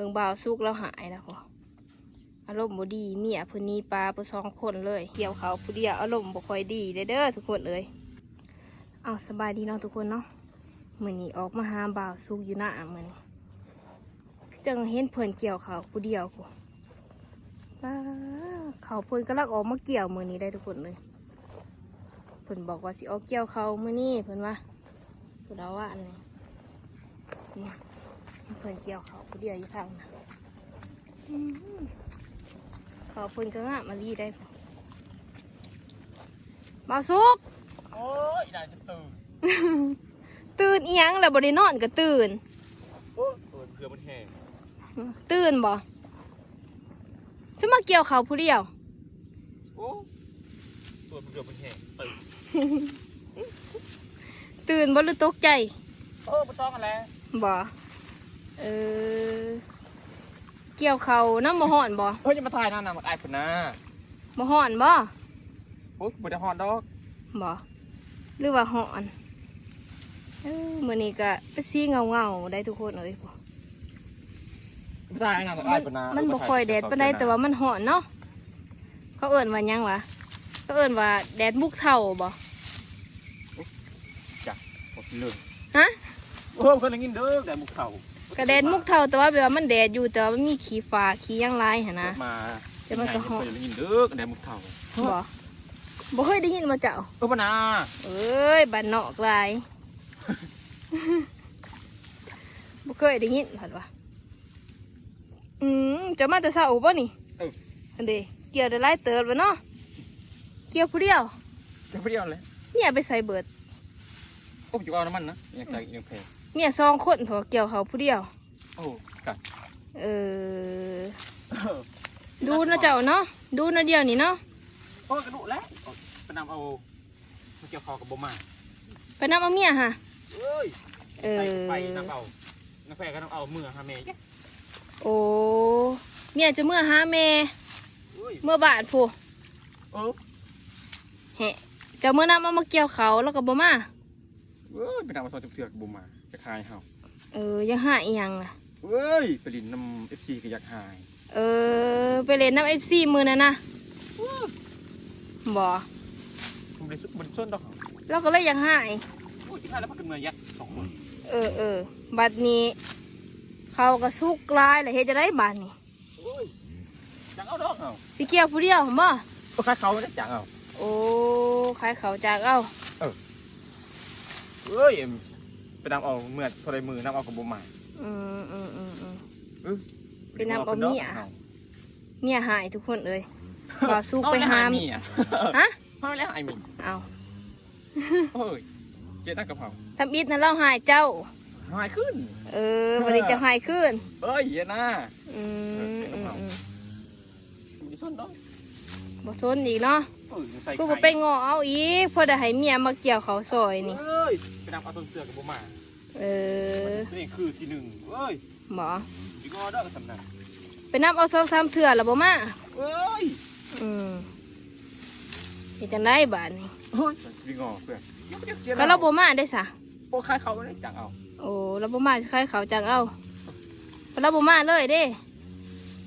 บิ่งบ่าวสุกแล้วหายแล้วพออารมณ์บดีเมียพิ่นหนี้ปลาไปสองคนเลยเกี่ยวเขาผู้เดียวอารมณ์บ่ค่อยดีเด้อทุกคนเลยเอาสบายดีเนาะทุกคนเนาะมือนี้ออกมาหาบ่าวสุกอยู่หน้ามือนจังเห็นเพิ่นเกี่ยวเขาผู้เดียวกูเขาเพิ่นกำลังออกมาเกี่ยวมือนี้ได้ทุกคนเลยเพิ่นบอกว่าสิออกเกี่ยวเขาวมื้อนี้เพิ่นว่าเพิ่นเอาว่าอันนี้นี่ เพิ่นเกี่ยวเขาวผู้เดียวอยู่ทางนะอืมเขาวเพิ่นก็งามมาลีได้พอบ่าวสุกโอ้ยได้จะตื่น ตื่นอีหยังแล้วบ่ได้นอนก็ตื่น โอ้ยเพื่อมันแห้งตื่นบ่สมาเกี่ยวเขาวผู้เดียว โอ้ตัวเพื่อมันแห้งตื่นตื่นบ่หรือตกใจ โอ้ไม่ต้องกันแล้วบ่ เออ เกี่ยวเขาวน้ำบ่ห่อนบ่เฮ้ยจะมาถ่ายหน้าหนังมันไอ้คนน่ะบ่ห่อนบ่โอ้ยบุได้ฮอนดอกบ่หรือว่าห่อนเออมื้อนี้ก็เป็นสีเงาๆได้ทุกคนเอ้ยพอมาถ่ายหน้าหนังไอ้คนน่ะมันบ่ค่อยแดดปานใดแต่ว่ามันห่อนเนาะเขาเอิ้นว่าหยังวะเขาเอิ้นว่าแดดมุกเท่าบ่จักหมดเลยฮะ โอ้ยคนละกินเด้อแต่มุกเข่า ก็แดดมุกเท่าแต่ว่าแบบว่ามันแดดอยู่แต่ว่ามันมีขี้ฟ้าขี้หยังลายหั่นนะมาแต่มันก็ฮอดคนละกินเด้อแต่มุกเข่าบ่บ่เคยได้ยินมาเจ้าเออปะนาเอ้ยบ้านนอกหลายบ่เคยได้ยินผัดว่าอืมจะมาแต่เช้าบ่นี่เอออันเดเกี่ยวได้หลายเติบบ่เนาะเกี่ยวผู้เดียวจะไปเดียวเลยเนี่ยไปใส่เบิดโอ้ยอยู่เอาน้ำมันนะยังใจยังแพง เนี่ยสองคนเถอะเกี่ยวเขาผู้เดียว โอ้กัดเออ ดูนะเจ้าเนาะ ดูนะเดียวนี่เนาะโอ้ยกระดูกแล้วไปนำเอามาเกี่ยวคอกับบ่มาไปนำเอาเมียฮะเอ้ยเอไปอไปน้ำเอาน้ำแฟก็ต้องเอามือฮาเมย์โอ้เมียจะเมื่อหาแม่เอ้ยเมื่อบาทผู้เออแหะเจะเมื่อนำเอามาเกี่ยวเขาแล้วก็บ่มาเอ้ยไปนำมาซอยเสือกบุมา จะคายเฮาเออยังหาอีหยังล่ะเอ้ยไปลินน้ำเอฟซีก็อยากหายเออ ไปเล่นน้ำเอฟซีมือนั่นนะบ่ผมได้สุดบนส้นดอกแล้วก็เลยยังหายโอ้ยที่หายแล้วพักกันเมือยัดสองคนเออเออบัดนี้ เขาก็สุกลายเลยเฮ็ดจะได้บัดนี้โอ้ยจังเอาดอกเอาสิเกี่ยวผู้เดียวบ่ก็คายเขาได้จังเอาโอ้ขายเขาจากเอาเอ้ยไป นำเอาเมื่อโทรมือนำเอากับบุมาอืมอืมอืมอืมไปไปนำเอาเมีย เมียหายทุกคนเลยบ่าวสู้ไปหาเมียฮะพ่อแล้วไอ้มีเอาโอ้ยเจ๊ตั้งกระเพราทำอิดนะเราหายเจ้า หายขึ้น เออวันนี้จะหายขึ้น เอ้ยเย็นนะอืมอืมอืมมีส้นดอกบ่ทนอีกเนาะเอ้ยใส่กูบ่ไปงอเอาอีกเพอได้ให้เมียมาเกี่ยวเขาวซอยนี่ เอ้ย ไปนำเอาต้นเสือกับบุมาเออนี่คือที่หนึ่งเอ้ยหมอจิงอเด้อกับสำนักไปนับเอาสองสามเถื่อแล้วบ่มาเอ้ยอืมเฮ็ดจังไดบาดนี้เฮ้ยจิงอเพื่อนก็เราบ่มาได้ซะโอ้คายเขาไม่ได้จังเอา โอ้เราบ่มาใครเขาจังเอาก็เราบ่มาเลยเด้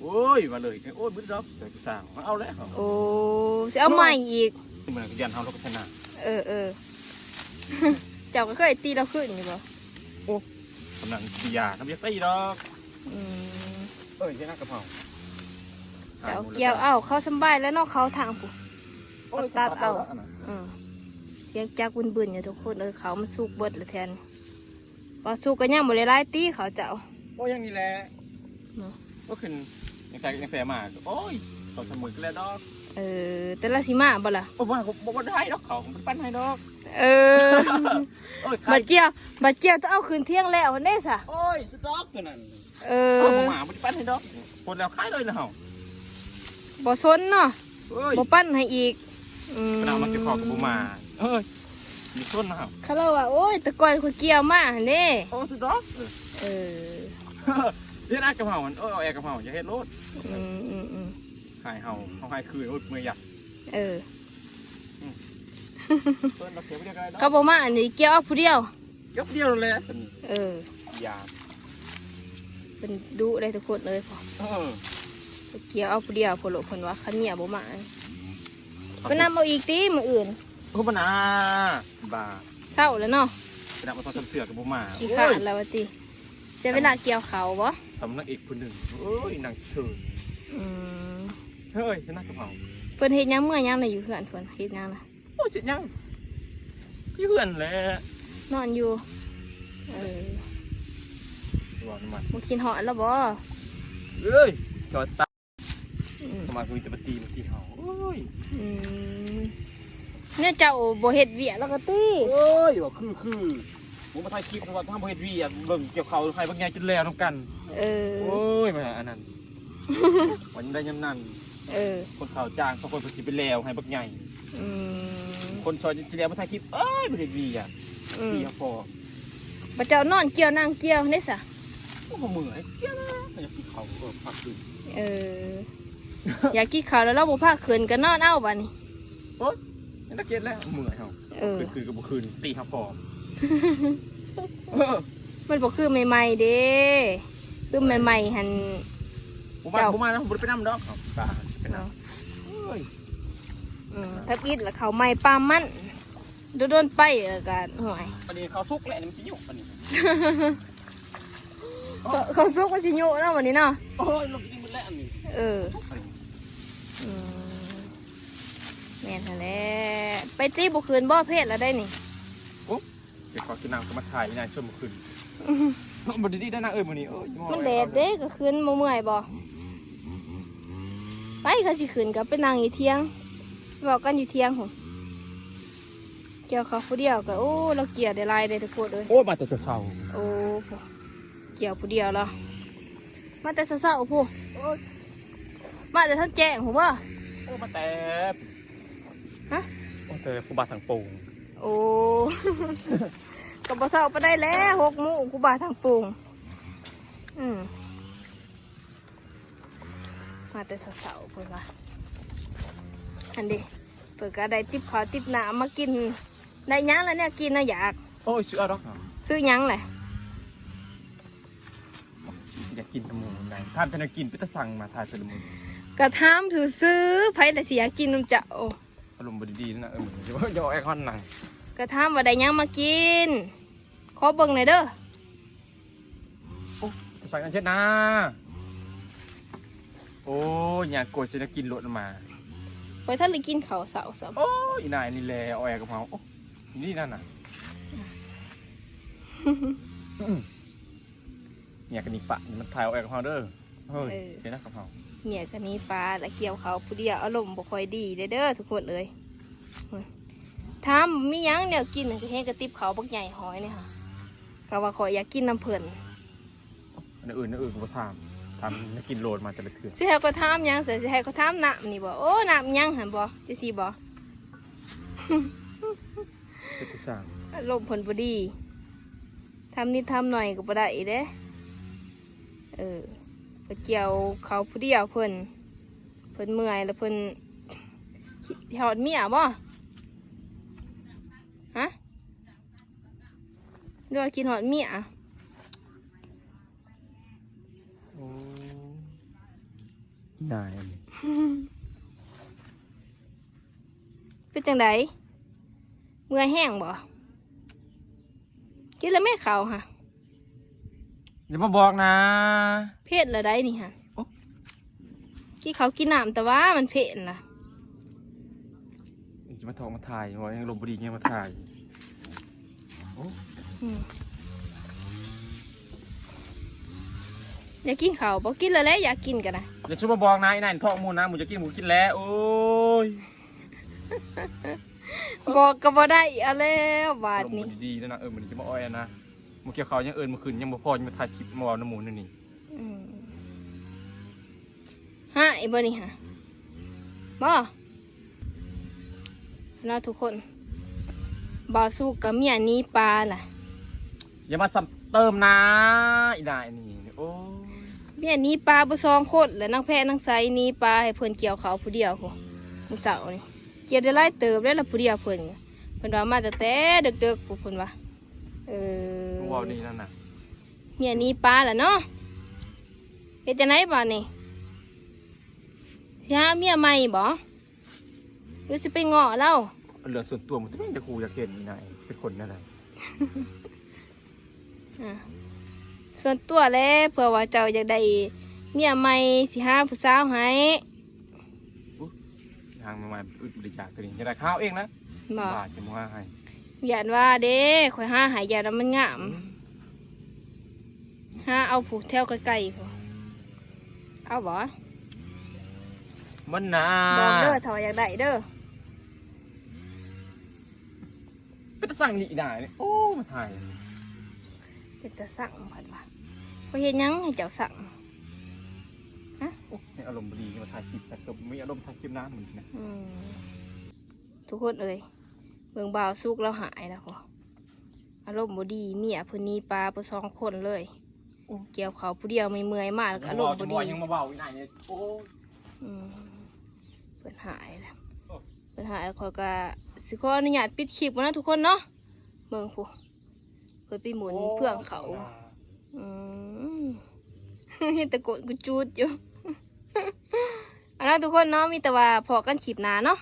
โอ้ยมาเลยโอ้ยบึ้ดรับใส่กระสังมาเอาแล้วโอ้สิเอาใหม่อีกเหมือนยันเฮาเราก็ชนะเออเออ เจ้าก็เคยตีเราขึ้นอยู่บ่สำนักปียาน้ำยักษ์ตีดอกอืมเอ้ยเจ๊น่ากระเพราเจ้าเกี่ยวเอาเขาสำบายแล้วเนอกเขาทางผู้ตัดเอาอืมเสียงจักบึนๆอยู่ทุกคนเออเขามันสุกเบิดเลยแทนพอสุกก็ยังบ่ได้หลายตีเขาเจ้าโอ้ยยังนี่แหละเนาะก็ขึ้นยังใส่ยังแฝมาโอ้ยสองสามหมื่นก็แล้วดอก เออแต่ละสิมาบ่ล่ะโอ้ยบ่บ่บ่ได้ดอกเขาผมปั้นให้ดอกเออโอ้ยบัดเจียวบัดเจียวต้องเอาคืนเที่ยงแล้วเด้ซะโอ้ยสุดดอกตัวนั้นเอเอออหมามันปั้นให้ดอกปวดแล้วคายเลยนะเฮาบ่สนเนาะเอ้ยบ่ปั้นให้อีกอืมกระดาษมันจะคอกับบุมาเอ้ยมีส้นนะเฮาเขาเล่าว่าโอ้ยแตะกอนข่อยเกี่ยวมาหั่นเด้โอ้สุดดอกเออเออเรียกอากระเพรามันเออเอาแอกระเพราอย่าเฮ็ดรถอืมอืมอืม หายเฮาเฮาหายคืนโอ้ยเมื่อยยักเออเพิ่นเราเสียไปได้ไงดอกเขาบอกมาอันนี้เกี่ยวเอาผู้เดียวยกเดียวเลยสันเออ ยาเป็นดุได้ทุกคนเลยพอเออเกี่ยวเอาผู้เดียวพอโลเพิ่นว่าคันเมียบ่มาเพิ่นนำเอาอีกติมื้ออื่นโอ้ปนาบ้าเศร้าแล้วเนาะไปดับมาทอดเสือกับบุมาขี้ขาดแล้วว่าติจะเวลาเกี่ยวเขาบ่สำนักเอกคนหนึ่งเอ้ยนางเถิดอืม เฮ้ยชนะกระเพราเพิ่นเฮ็ดหยังเมื่อหยังน่ะอยู่เฮือนเพิ่นเฮ็ดหยังล่ะโอ้ยเสร็จยังยี่เพื่อนแหละนอนอยู่เออบอกน้ำมันบ่กินหอดแล้วบ่เอ้ยจอดตาอืมมาคุยแต่ปตีมาตีเขาโอ้ยอืมเนี่ยเจ้าบ่เฮ็ดเวียกแล้วก็ติโอ้ยบอกคือคือผมมาถ่ายคลิปเพราะว่าทำเฮ็ดวีอะเบิ่งเกี่ยวเขาใครบางอย่างจนแล้วน้ำกัน เออโอ้ยมาอันนั้น วันได้ยำนั่น เออ คนข่าวจ้างเขาคนปฏิไปแล้วให้บักใหญ่ อืมคนชอยจะแล้วมาถ่ายคลิปเอ้ยไม่ได้วีอะอืมวีพอบัดเจ้านอนเกี่ยวนางเกี่ยวได้ซะโอ้โหเหมือนเกี้ยนะอยากกินเขาเออพักคืนเออ อยากกินข้าวแล้วเราบ่พาคืนก็นอนเอาบัดนี้นี่นักเก็ตแล้วเหมือนเขาเออ คืนคืนกับบุคืนตีครับพอเออมันบ่คือใหม่ๆเด้คือใหม่ๆหั่น ผมมาเจ้าผมมานะผมบ่ได้ไปนั่งดอกครับตา ไปนั่งเอ้ยอืมถ้าปิดแล้วเขาวใหม่ปลามันโดนๆไปแล้วก็ห่วยอันนี้เขาซุกแหละอันนี้มันจะยุ่งอันนี้เขาเขาซุกมันสิโยเนาะวันนี้เนาะโอ้ยลงจริงมันแล้วอันนี้เอออันนี้อืมแม่นหั่นแหละไปตีบ่คืนบ่เพศแล้วได้นี่เดี๋ยวเขาจะนั่งก็มาถ่ายนี่นายช่วยมาคืนบดีดีได้นะเอ้ยมื้อนี้เอ้ยมันแดดเด้ก็คืนบ่เมื่อยบ่ ไปเขาสิคืนก็ไปนั่งอยู่เที่ยงเว้ากันอยู่เที่ยงผมเกี่ยวเขาวผู้เดียวก็โอ้เราเกลียดได้หลายได้ทุกคนเลยโอ้ยมาแต่เช้าโอ้โหเกี่ยวผู้เดียวเหรอมาแต่เช้าๆผู้ๆโอ้ยมาแต่ท่านแจ้งผมว่าโอ้มาแต่ฮะโอ้แต่ผู้บาดทางโป่งโอ้กับบ่เช้าไปได้แล้วหกโมงกูบาทางโป่งอืม มาแต่เช้าๆเพิ่นว่าอันเดีเปิดก็ได้ติบข้าวติบหนามากินได้หยังแล้วเนี่ยกินนะอยาก โอ้ยซื้อเอาดอกซื้อหยังแหละอยากกินตะมูไหนท่านเป็นกินไปตะสั่งมาถ่ายตะมูกระทำซื้อๆไผแต่สิอยากกินน้ำเจ้าอารมณ์บดีๆนะเออเดี๋ยวเดี๋ยวไอคอนหนังกระทำว่าได้หยังมากินขอเบิ่งหน่อยเด้อใส่กันเช็ดนะ โอ้ยอยากกดจะกินรถมาไปท่านเลยกินข้าวเสาสับโอ้ยนายนี่แหละเอาแอร์กับเขาโอ้ยนี่นั่นน่ะอืมเนี่ยกันนี่ปะนี่มันถ่ายเอาแอร์กับเขาเด้อเฮ้ยเดี๋ยวนะกับเขาเมียกันนี้ปลาและเกี่ยวเขาวผู้เดียวอารมณ์บ่ค่อยดีเด้อเด้อทุกคนเลยถามมีหยังแนวกินจะเห็นกระติบเขาวบักใหญ่หอยเนี่ยค่ะก็ว่าขอยอยากกินน้ำเพิ่น อันอื่นอันอื่นกูทำ ทำให้กินโหลดมาแต่ละเถื่อนสิให้ก็ถามหยังเสียสิให้ก็ถามน้ำนี่บ่โอ้น้ำหยังหันบ่จะสิบ่เป็นผู้สร้างอารมณ์เพิ่นบ่ดีทำนิดทำหน่อยก็บ่ได้เด้เออไปเกี่ยวเขาวผู้เดียวเพิ่นเพิ่นเมื่อยแล้วเพิ่นหอดเมียบ่ฮะเรียกว่ากินหอดเมีย โอ้ นายอันนี้เป็นจังไดเมื่อยแห้งบ่กินแล้วแม่เขาวฮะอย่ามาบอกนะ เพศละได้นี่ฮะโอ้กินเขาวกินน้ำแต่ว่ามันเพศล่ะจะมาทองมาถ่ายว่ายังลมบดียังมาถ่ายโอ้อืมอยากกินข้าวบ่กินแล้วแหละอยากกินกันนะ อย่าช่วยมาบอกนะไอ้นายทองมูนะหมูจะกินหมูกินแล้ว โอ้ยบอกก็บ่ได้เอาแล้วบาดลมนี้บดีๆนะนะเออมันจะมาอ้อยนะหมูเกี่ยวเขาวยังเอิญเมื่อคืนยังบ่พอยังมาถ่ายคลิปมาเอาน้ำหมูนี่นี่อืมฮะไอ้บ่นี่ฮะบ่เราทุกคนบ่าวสู้กับเมียหนี้ปลาล่ะอย่ามาซ้ำเติมนะไอ้นายนี่โอ้ย เมียหนี้ปลาบ่สองคนและนางแพ้นางไสหนี้ปลาให้เพิ่นเกี่ยวเขาวผู้เดียวโหมื้อเจ้านี่เกี่ยวได้หลายเติบได้ละผู้เดียวเพิ่นเพิ่นว่ามาแต่แต่ดึกๆผู้เพิ่นว่าเออมึงเว่านี่นั่นน่ะเมียหนี้ปลาล่ะเนาะเฮ็ดจะไหนบ่นี่สิหาเมียใหม่บ่หรือสิไปเงาะเล่าเรื่องส่วนตัวมันจะไม่จะกูอยากเห็นนี่นายเป็นคนอะไรอะ ส่วนตัวแล้วเผื่อว่าเจ้าอยากได้เมียใหม่สิหาผู้สาวให้ทางมาอุดบริจาคตัวนี้จะได้ข้าวเองนะบ่บาทจะมาให้อย่านว่าเด้ข่อยหาหายยาแล้วมันงามหาเอาผูกแถวใกล้ๆพุ่นเอาบ่มันนาบอกเด้อถ้าว่าอยากได้เด้อเป็นตะสั่งนี่ได้เนี่ยโอ้มาถ่าย เป็นตาสั่งผัดว่าข่อยเฮ็ดหยังให้เจ้าสั่งโอ้ในอารมณ์ดีมาถ่ายคลิปแต่ก็มีอารมณ์ถ่ายคลิปน้ำเหมือนกันนะอืมทุกคนเอ่ยเบิ่งบ่าวสุกแล้วหายแล้วพออารมณ์บ่ดีเมียเพิ่นหนี้ปลาไปสองคนเลยเกี่ยวเขาวผู้เดียวไม่เมื่อยมากแล้วก็อารมณ์บ่ดียังมาเบาอีกไหนเนี่ยโอ้อืมเพิ่นหายแล้วโอ้เพิ่นหายแล้วขอยก็สิขออนุญาตปิดคลิปแล้วนะทุกคนเนาะเบิ่งผู้เพิ่นไปหมุนเพื่องเขาอืมเห็นแตะโกนกูจูดอยู่เอาละทุกคนเนาะมีแต่ว่าพอกันขีบหนาเนาะ